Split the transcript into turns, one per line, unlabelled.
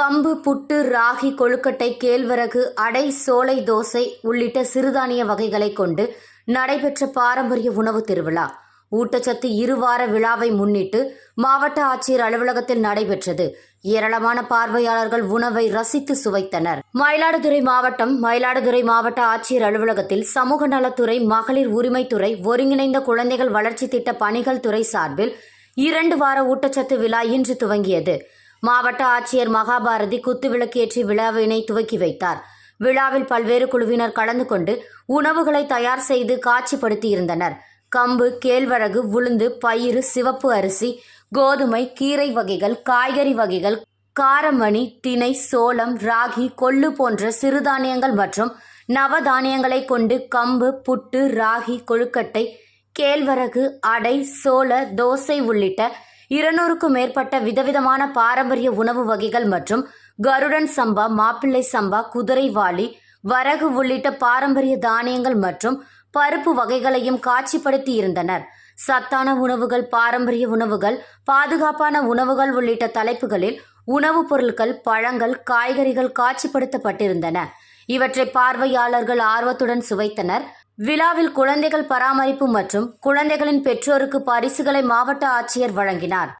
கம்பு புட்டு ராகி கொழுக்கட்டை கேழ்வரகு அடை சோலை தோசை உள்ளிட்ட சிறுதானிய வகைகளை கொண்டு நடைபெற்ற பாரம்பரிய உணவு திருவிழா. ஊட்டச்சத்து இருவார விழாவை முன்னிட்டு மாவட்ட ஆட்சியர் அலுவலகத்தில் நடைபெற்றது. ஏராளமான பார்வையாளர்கள் உணவை ரசித்து சுவைத்தனர். மயிலாடுதுறை மாவட்டம் மயிலாடுதுறை மாவட்ட ஆட்சியர் அலுவலகத்தில் சமூக நலத்துறை மகளிர் உரிமைத்துறை ஒருங்கிணைந்த குழந்தைகள் வளர்ச்சி திட்ட பணிகள் துறை சார்பில் இரண்டு வார ஊட்டச்சத்து விழா இன்று துவங்கியது. மாவட்ட ஆட்சியர் மகாபாரதி குத்துவிளக்கேற்றி விழாவினை துவக்கி வைத்தார். விழாவில் பல்வேறு குழுவினர் கலந்து கொண்டு உணவுகளை தயார் செய்து காட்சிப்படுத்தியிருந்தனர். கம்பு கேழ்வரகு உளுந்து பயிறு சிவப்பு அரிசி கோதுமை கீரை வகைகள் காய்கறி வகைகள் காரமணி திணை சோளம் ராகி கொள்ளு போன்ற சிறுதானியங்கள் மற்றும் நவதானியங்களை கொண்டு கம்பு புட்டு ராகி கொழுக்கட்டை கேழ்வரகு அடை சோள தோசை உள்ளிட்ட இருநூறுக்கும் மேற்பட்ட விதவிதமான பாரம்பரிய உணவு வகைகள் மற்றும் கருடன் சம்பா மாப்பிள்ளை சம்பா குதிரைவாளி வரகு உள்ளிட்ட பாரம்பரிய தானியங்கள் மற்றும் பருப்பு வகைகளையும் காட்சிப்படுத்தி இருந்தனர். சத்தான உணவுகள் பாரம்பரிய உணவுகள் பாதுகாப்பான உணவுகள் உள்ளிட்ட தலைப்புகளில் உணவுப் பொருட்கள் பழங்கள் காய்கறிகள் காட்சிப்படுத்தப்பட்டிருந்தன. இவற்றை பார்வையாளர்கள் ஆர்வத்துடன் சுவைத்தனர். விழாவில் குழந்தைகள் பராமரிப்பு மற்றும் குழந்தைகளின் பெற்றோருக்கு பரிசுகளை மாவட்ட ஆட்சியர் வழங்கினார்.